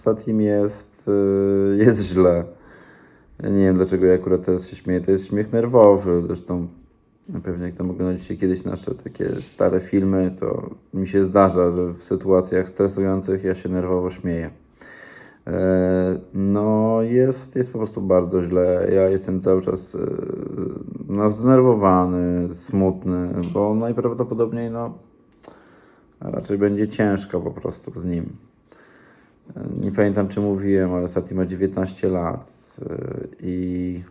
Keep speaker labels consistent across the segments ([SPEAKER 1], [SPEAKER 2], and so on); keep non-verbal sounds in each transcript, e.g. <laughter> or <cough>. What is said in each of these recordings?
[SPEAKER 1] z Satim jest, y, jest źle. Nie wiem dlaczego ja akurat teraz się śmieję, to jest śmiech nerwowy. Zresztą pewnie jak tam oglądaliście kiedyś nasze takie stare filmy, to mi się zdarza, że w sytuacjach stresujących ja się nerwowo śmieję. E, No, jest, jest po prostu bardzo źle. Ja jestem cały czas e, no, zdenerwowany, smutny, bo najprawdopodobniej no, raczej będzie ciężko po prostu z nim. Nie pamiętam, czy mówiłem, ale Sati ma 19 lat e, i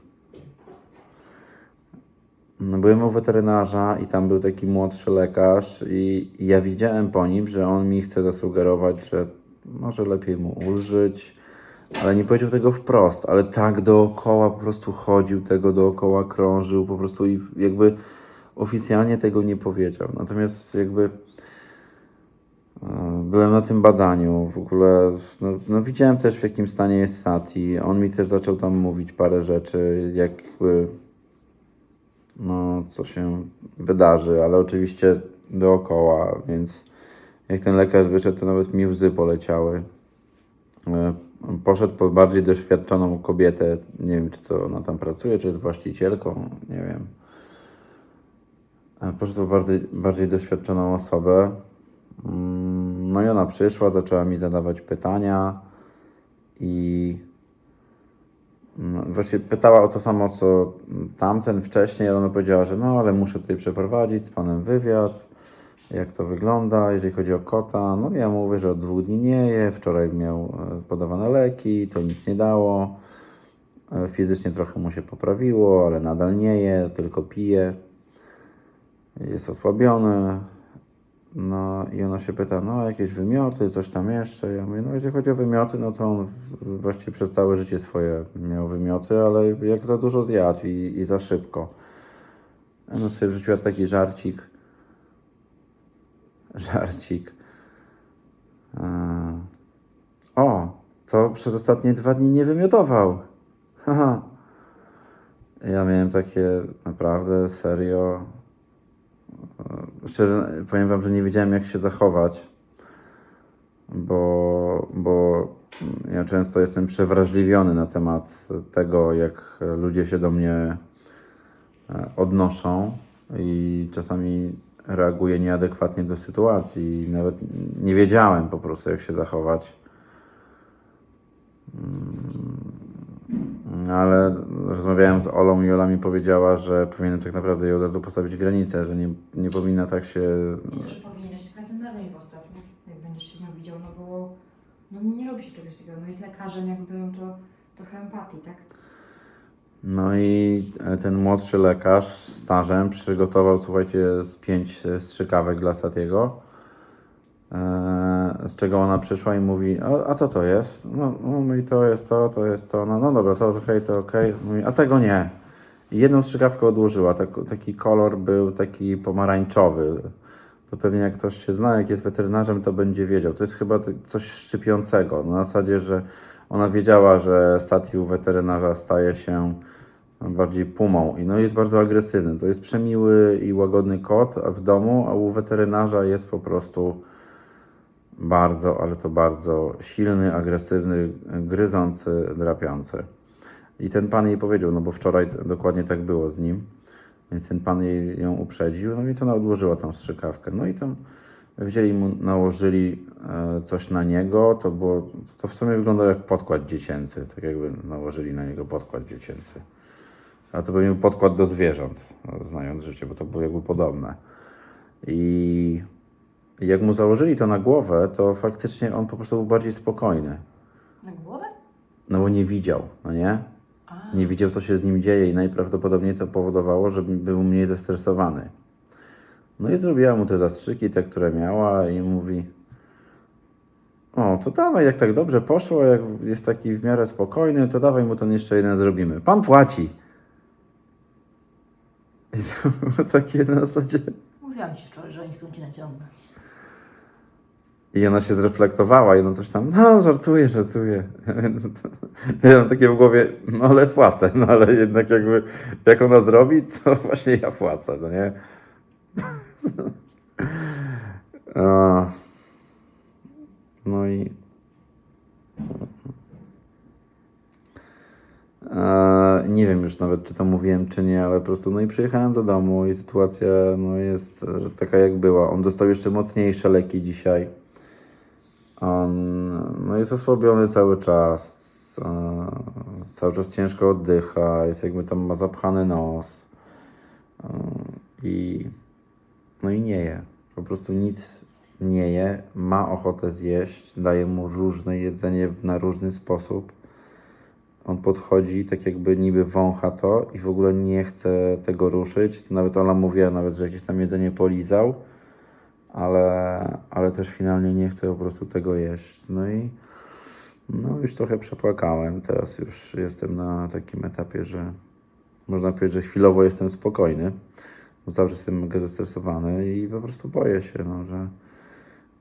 [SPEAKER 1] no, byłem u weterynarza i tam był taki młodszy lekarz i i ja widziałem po nim, że on mi chce zasugerować, że może lepiej mu ulżyć, ale nie powiedział tego wprost, ale tak dookoła po prostu chodził, tego dookoła krążył po prostu i jakby oficjalnie tego nie powiedział. Natomiast jakby byłem na tym badaniu, w ogóle no, no widziałem też w jakim stanie jest Sati. On mi też zaczął tam mówić parę rzeczy, jakby no, co się wydarzy, ale oczywiście dookoła, więc jak ten lekarz wyszedł, to nawet mi łzy poleciały. E, Poszedł po bardziej doświadczoną kobietę, nie wiem czy to ona tam pracuje, czy jest właścicielką, nie wiem. E, Poszedł po bardziej, bardziej doświadczoną osobę. Mm, No i ona przyszła, zaczęła mi zadawać pytania i no, Właśnie pytała o to samo, co tamten wcześniej, ale ona powiedziała, że no, ale muszę tutaj przeprowadzić z panem wywiad, jak to wygląda, jeżeli chodzi o kota. No ja mówię, że od dwóch dni nie je, wczoraj miał e, podawane leki, to nic nie dało. E, Fizycznie trochę mu się poprawiło, ale nadal nie je, tylko pije. Jest osłabiony. No i ona się pyta, no jakieś wymioty, coś tam jeszcze. Ja mówię, no jeżeli chodzi o wymioty, no to on właściwie przez całe życie swoje miał wymioty, ale jak za dużo zjadł i, i za szybko. Ona sobie wrzuciła taki żarcik. Żarcik. Eee, O, to przez ostatnie dwa dni nie wymiotował. Haha. <laughs> Ja miałem takie naprawdę serio Szczerze powiem Wam, że nie wiedziałem, jak się zachować, bo, bo ja często jestem przewrażliwiony na temat tego, jak ludzie się do mnie e, odnoszą i czasami reaguję nieadekwatnie do sytuacji. Nawet nie wiedziałem po prostu, jak się zachować. Mm, Ale rozmawiałem z Olą i Ola mi powiedziała, że powinienem tak naprawdę jej od razu postawić granicę, że nie, nie powinna tak się
[SPEAKER 2] Nie to, że powinieneś, tylko następnym razem nie postaw, nie? jak będziesz się z nią widział, no bo no nie robi się czegoś takiego. No jest lekarzem, jakby no to trochę empatii, tak?
[SPEAKER 1] No i ten młodszy lekarz stażem przygotował, słuchajcie, z pięć strzykawek dla Satiego, z czego ona przyszła i mówi, a, a co to jest? No, no mówi, to jest to, to jest to, no, no dobra, to okej, to okej. Mówi, a tego nie. I jedną strzykawkę odłożyła, tak, taki kolor był taki pomarańczowy. To pewnie jak ktoś się zna, jak jest weterynarzem, to będzie wiedział. To jest chyba coś szczypiącego. Na zasadzie, że ona wiedziała, że Sati u weterynarza staje się bardziej pumą i no jest bardzo agresywny. To jest przemiły i łagodny kot w domu, a u weterynarza jest po prostu bardzo, ale to bardzo silny, agresywny, gryzący, drapiący. I ten pan jej powiedział, no bo wczoraj dokładnie tak było z nim, więc ten pan jej ją uprzedził, no i to ona odłożyła tam strzykawkę. No i tam wzięli mu, nałożyli e, coś na niego, to było, to w sumie wyglądało jak podkład dziecięcy, tak jakby nałożyli na niego podkład dziecięcy. A to był podkład do zwierząt, no, znając życie, bo to było jakby podobne. I jak mu założyli to na głowę, to faktycznie on po prostu był bardziej spokojny.
[SPEAKER 2] Na głowę?
[SPEAKER 1] No bo nie widział, no nie?
[SPEAKER 2] A,
[SPEAKER 1] Nie widział, co się z nim dzieje i najprawdopodobniej to powodowało, że był mniej zestresowany. No i zrobiła mu te zastrzyki, te, które miała i mówi o, to dawaj, jak tak dobrze poszło, jak jest taki w miarę spokojny, to dawaj mu ten jeszcze jeden zrobimy. Pan płaci. I to było takie na zasadzie...
[SPEAKER 2] mówiłam Ci wczoraj, że oni są Ci naciągnę.
[SPEAKER 1] I ona się zreflektowała i ona coś tam, no żartuję, żartuję. <laughs> Ja mam takie w głowie, no ale płacę, no ale jednak jakby, jak ona zrobi, to <laughs> właśnie ja płacę, no nie? <laughs> No i nie wiem już nawet, czy to mówiłem, czy nie, ale po prostu no i przyjechałem do domu i sytuacja no, jest e, taka, jak była. On dostał jeszcze mocniejsze leki dzisiaj. On no, jest osłabiony cały czas. E, cały czas ciężko oddycha, jest jakby tam ma zapchany nos. E, I no i nie je. Po prostu nic nie je. Ma ochotę zjeść. Daje mu różne jedzenie na różny sposób. On podchodzi, tak jakby niby wącha to i w ogóle nie chce tego ruszyć. Nawet Ola mówiła nawet, że jakieś tam jedzenie polizał, ale, ale też finalnie nie chce po prostu tego jeść. No i no już trochę przepłakałem. Teraz już jestem na takim etapie, że można powiedzieć, że chwilowo jestem spokojny, bo czas jestem mega zestresowany i po prostu boję się, no, że,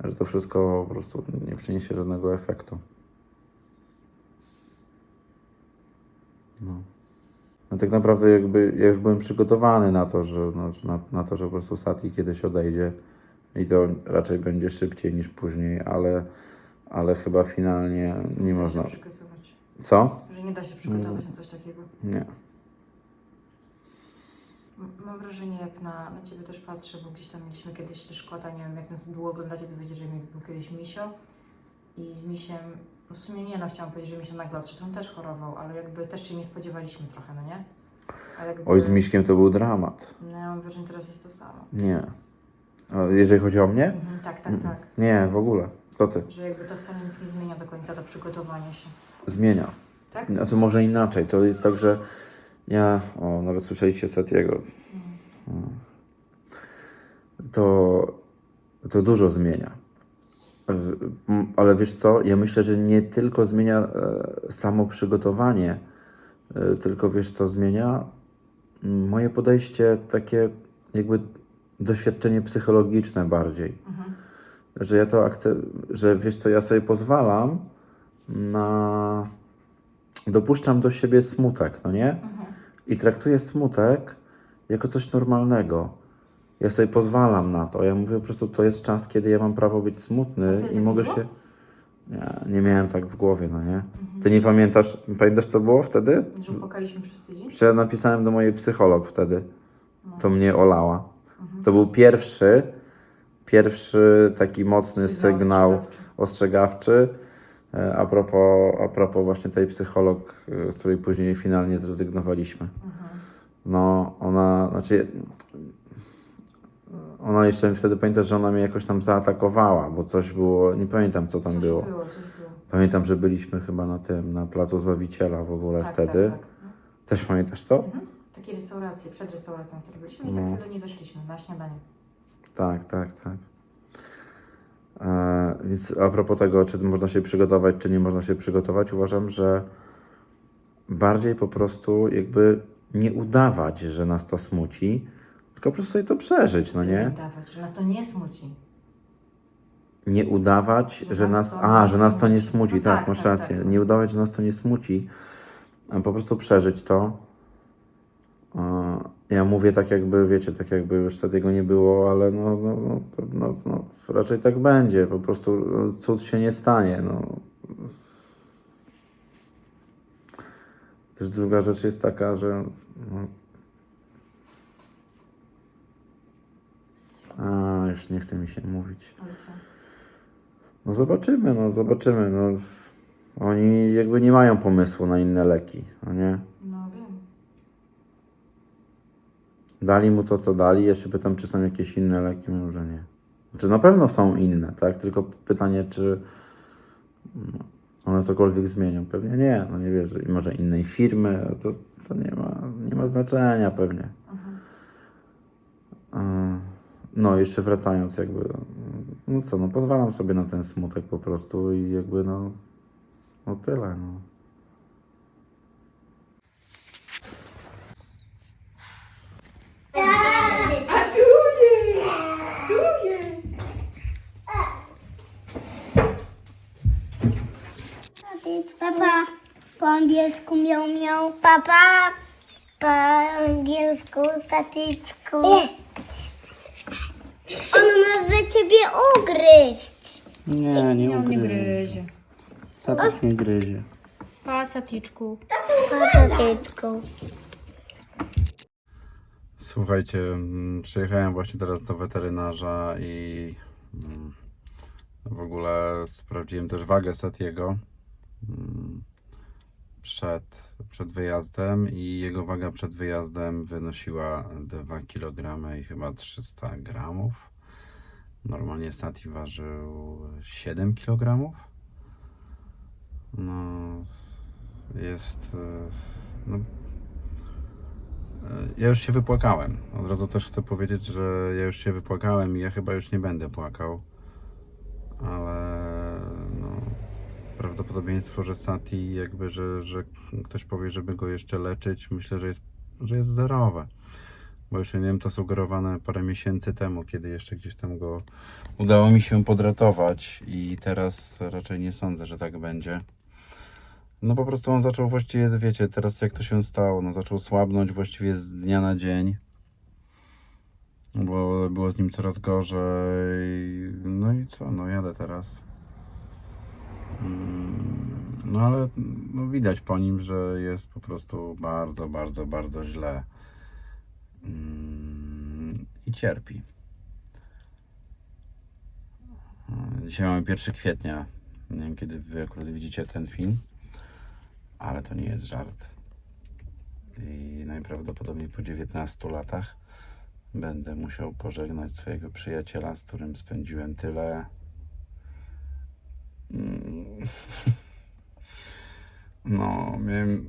[SPEAKER 1] że to wszystko po prostu nie przyniesie żadnego efektu. No. No tak naprawdę jakby ja już byłem przygotowany na to, że, no, na, na to, że po prostu Sati kiedyś odejdzie i to raczej będzie szybciej niż później, ale, ale chyba finalnie nie można.
[SPEAKER 2] Się przygotować.
[SPEAKER 1] Co?
[SPEAKER 2] Że nie da się przygotować na coś takiego.
[SPEAKER 1] Nie.
[SPEAKER 2] M- Mam wrażenie, jak na, na Ciebie też patrzę, bo gdzieś tam mieliśmy kiedyś też szkota, nie wiem, jak nas długo oglądacie, to wiecie, że był kiedyś Misio i z Misiem, no w sumie nie no, chciałam powiedzieć, że Misio nagle odszedł, on też chorował, ale jakby też się nie spodziewaliśmy trochę, no nie? A jakby,
[SPEAKER 1] Oj, z Miśkiem to był dramat.
[SPEAKER 2] No ja mam wrażenie, teraz jest to samo.
[SPEAKER 1] Nie. Jeżeli chodzi o mnie?
[SPEAKER 2] Mhm, tak, tak, tak.
[SPEAKER 1] Nie, w ogóle. To ty.
[SPEAKER 2] Że jakby to wcale nic nie zmienia do końca, to przygotowanie się.
[SPEAKER 1] Zmienia.
[SPEAKER 2] Tak?
[SPEAKER 1] Znaczy może inaczej. To jest tak, że ja, o, nawet słyszeliście Satiego,
[SPEAKER 2] Mhm.
[SPEAKER 1] to, to dużo zmienia. Ale wiesz co, ja myślę, że nie tylko zmienia e, samo przygotowanie, e, tylko wiesz co zmienia? Moje podejście takie jakby doświadczenie psychologiczne bardziej.
[SPEAKER 2] Mhm.
[SPEAKER 1] Że ja to akce- że wiesz co, ja sobie pozwalam na... Dopuszczam do siebie smutek, no nie?
[SPEAKER 2] Mhm.
[SPEAKER 1] I traktuję smutek jako coś normalnego. Ja sobie pozwalam na to. Ja mówię po prostu, to jest czas, kiedy ja mam prawo być smutny i
[SPEAKER 2] tak
[SPEAKER 1] mogę
[SPEAKER 2] było?
[SPEAKER 1] się. Nie, nie miałem tak w głowie, no nie?
[SPEAKER 2] Mhm.
[SPEAKER 1] Ty nie pamiętasz, pamiętasz co było wtedy?
[SPEAKER 2] Że płakaliśmy przez tydzień?
[SPEAKER 1] Że ja napisałem do mojej psycholog wtedy.
[SPEAKER 2] No.
[SPEAKER 1] To mnie olała.
[SPEAKER 2] Mhm.
[SPEAKER 1] To był pierwszy, pierwszy taki mocny sygnał
[SPEAKER 2] ostrzegawczy.
[SPEAKER 1] ostrzegawczy. e, A propos, a propos właśnie tej psycholog, e, z której później finalnie zrezygnowaliśmy.
[SPEAKER 2] Mhm.
[SPEAKER 1] No, ona, znaczy, ona jeszcze wtedy pamiętam, że ona mnie jakoś tam zaatakowała, bo coś było, nie pamiętam co tam
[SPEAKER 2] coś
[SPEAKER 1] było.
[SPEAKER 2] było, coś było.
[SPEAKER 1] Pamiętam, że byliśmy chyba na tym, na Placu Zbawiciela w ogóle
[SPEAKER 2] Tak,
[SPEAKER 1] wtedy.
[SPEAKER 2] Tak, tak.
[SPEAKER 1] Też pamiętasz to?
[SPEAKER 2] Mhm. Takie restauracje, przed restauracją, w której byliśmy i za
[SPEAKER 1] No.
[SPEAKER 2] chwilę nie weszliśmy na śniadanie.
[SPEAKER 1] Tak, tak, tak. E, więc a propos tego, czy można się przygotować, czy nie można się przygotować, uważam, że bardziej po prostu jakby nie udawać, że nas to smuci, tylko po prostu sobie to przeżyć, no nie?
[SPEAKER 2] Dawać, że nas to nie smuci.
[SPEAKER 1] Nie udawać,
[SPEAKER 2] Że
[SPEAKER 1] że
[SPEAKER 2] nas
[SPEAKER 1] nas.
[SPEAKER 2] to
[SPEAKER 1] A,
[SPEAKER 2] nie
[SPEAKER 1] że nas to nie
[SPEAKER 2] smuci.
[SPEAKER 1] smuci,
[SPEAKER 2] No
[SPEAKER 1] tak,
[SPEAKER 2] tak,
[SPEAKER 1] masz
[SPEAKER 2] tak,
[SPEAKER 1] rację.
[SPEAKER 2] tak.
[SPEAKER 1] Nie udawać, że nas to nie smuci, a po prostu przeżyć to. E, Ja mówię tak jakby, wiecie, tak jakby już tego nie było, ale no, no, no, no, no raczej tak będzie. Po prostu no, cud się nie stanie. No. Też druga rzecz jest taka, że no, a, już nie chce mi się mówić. No zobaczymy, no zobaczymy. No. Oni jakby nie mają pomysłu na inne leki, no nie?
[SPEAKER 2] No wiem.
[SPEAKER 1] Dali mu to, co dali. Ja się pytam, czy są jakieś inne leki. Mówią, że nie. Znaczy na pewno są inne, tak? Tylko pytanie, czy one cokolwiek zmienią. Pewnie nie, no nie wierzę. I może innej firmy, to, to nie, ma, nie ma znaczenia pewnie.
[SPEAKER 2] Mhm.
[SPEAKER 1] E, No, jeszcze wracając jakby, no co, no pozwalam sobie na ten smutek po prostu i jakby no, no tyle, no.
[SPEAKER 3] A tu jest! Tu jest!
[SPEAKER 4] Papa po angielsku miał miał. Papa po angielsku statyczku. On ma za ciebie ugryźć.
[SPEAKER 1] Nie, nie
[SPEAKER 2] on nie gryzie.
[SPEAKER 1] Satek nie gryzie.
[SPEAKER 3] Pa, Saticzku.
[SPEAKER 4] Pa, tatyczku.
[SPEAKER 1] Słuchajcie, mm, przyjechałem właśnie teraz do weterynarza i mm, w ogóle sprawdziłem też wagę Satiego przed, przed wyjazdem i jego waga przed wyjazdem wynosiła 2 kg i chyba 300 gramów. Normalnie Sati ważył 7 kg. No, jest. e, No, ja już się wypłakałem. Od razu też chcę powiedzieć, że ja już się wypłakałem i ja chyba już nie będę płakał. Ale prawdopodobieństwo, że Sati jakby, że, że ktoś powie, żeby go jeszcze leczyć, myślę, że jest, że jest zerowe. Bo już miałem to sugerowane parę miesięcy temu, kiedy jeszcze gdzieś tam go udało mi się podratować i teraz raczej nie sądzę, że tak będzie. No po prostu on zaczął właściwie, wiecie, teraz jak to się stało, no zaczął słabnąć właściwie z dnia na dzień. Bo było z nim coraz gorzej. No i co, no jadę teraz. Mm, No ale no, widać po nim, że jest po prostu bardzo, bardzo, bardzo źle. Mm, I cierpi. Dzisiaj mamy 1 kwietnia. Nie wiem, kiedy wy akurat widzicie ten film ale to nie jest żart. I najprawdopodobniej po 19 latach będę musiał pożegnać swojego przyjaciela, z którym spędziłem tyle. <laughs> No, miałem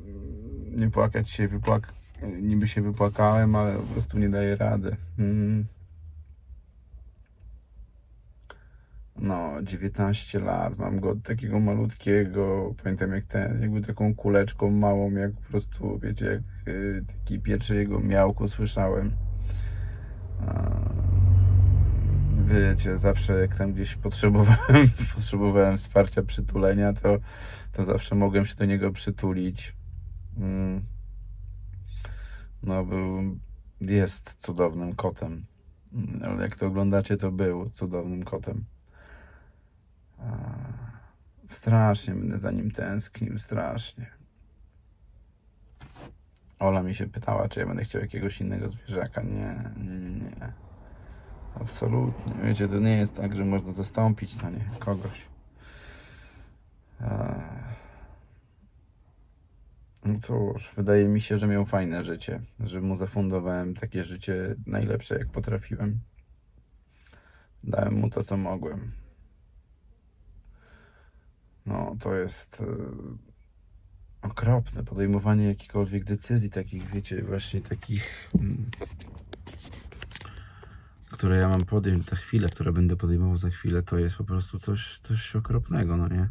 [SPEAKER 1] nie płakać się, wypłak... niby się wypłakałem, ale po prostu nie daję rady. Mm. No, 19 lat, mam go takiego malutkiego, pamiętam jak ten, jakby taką kuleczką małą, jak po prostu, wiecie, jak y, taki pierwszy jego miałku słyszałem. A, wiecie, zawsze jak tam gdzieś potrzebowałem, <laughs> potrzebowałem wsparcia, przytulenia, to, to zawsze mogłem się do niego przytulić. Mm. No, był, jest cudownym kotem. Mm, Ale jak to oglądacie, to był cudownym kotem. Strasznie będę za nim tęsknił, strasznie. Ola mi się pytała, czy ja będę chciał jakiegoś innego zwierzaka. Nie, nie, nie. Absolutnie. Wiecie, to nie jest tak, że można zastąpić na nie kogoś. Eee. No cóż, wydaje mi się, że miał fajne życie, że mu zafundowałem takie życie najlepsze, jak potrafiłem. Dałem mu to, co mogłem. No, to jest e, okropne podejmowanie jakichkolwiek decyzji, takich, wiecie, właśnie takich, mm, które ja mam podjąć za chwilę, które będę podejmował za chwilę, to jest po prostu coś, coś okropnego, no nie?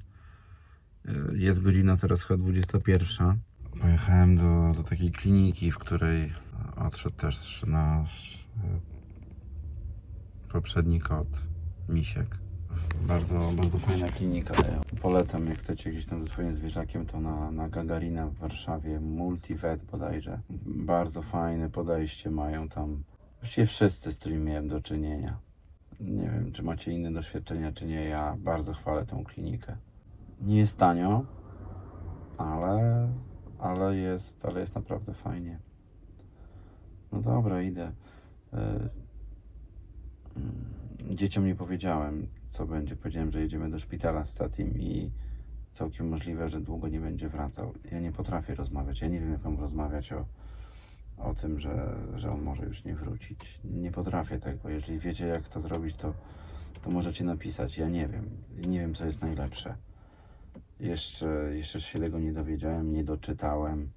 [SPEAKER 1] E, Jest godzina teraz chyba 21. Pojechałem do, do takiej kliniki, w której odszedł też nasz e, poprzedni kot, Misiek. Bardzo, bardzo fajna klinika. Polecam, jak chcecie gdzieś tam ze swoim zwierzakiem, to na, na Gagarina w Warszawie, Multivet bodajże. Bardzo fajne podejście mają tam. Właściwie wszyscy, z którymi miałem do czynienia. Nie wiem, czy macie inne doświadczenia, czy nie. Ja bardzo chwalę tą klinikę. Nie jest tanio, ale, ale, jest, ale jest naprawdę fajnie. No dobra, idę. Mm, Dzieciom nie powiedziałem, co będzie. Powiedziałem, że jedziemy do szpitala z Satim i całkiem możliwe, że długo nie będzie wracał. Ja nie potrafię rozmawiać. Ja nie wiem, jak mam rozmawiać o, o tym, że, że on może już nie wrócić. Nie potrafię tego. Jeżeli wiecie, jak to zrobić, to, to możecie napisać. Ja nie wiem. Nie wiem, co jest najlepsze. Jeszcze, jeszcze się tego nie dowiedziałem, nie doczytałem.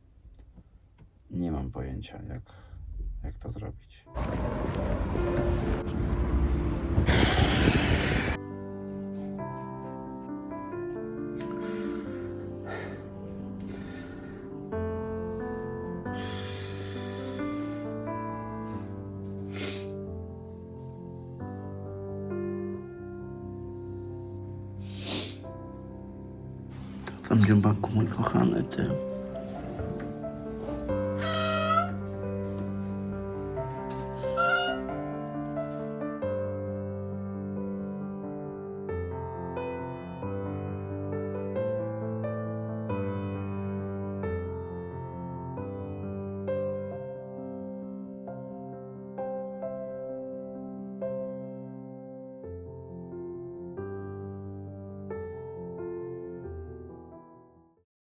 [SPEAKER 1] Nie mam pojęcia, jak, jak to zrobić. Dziobaku mój kochany, ty.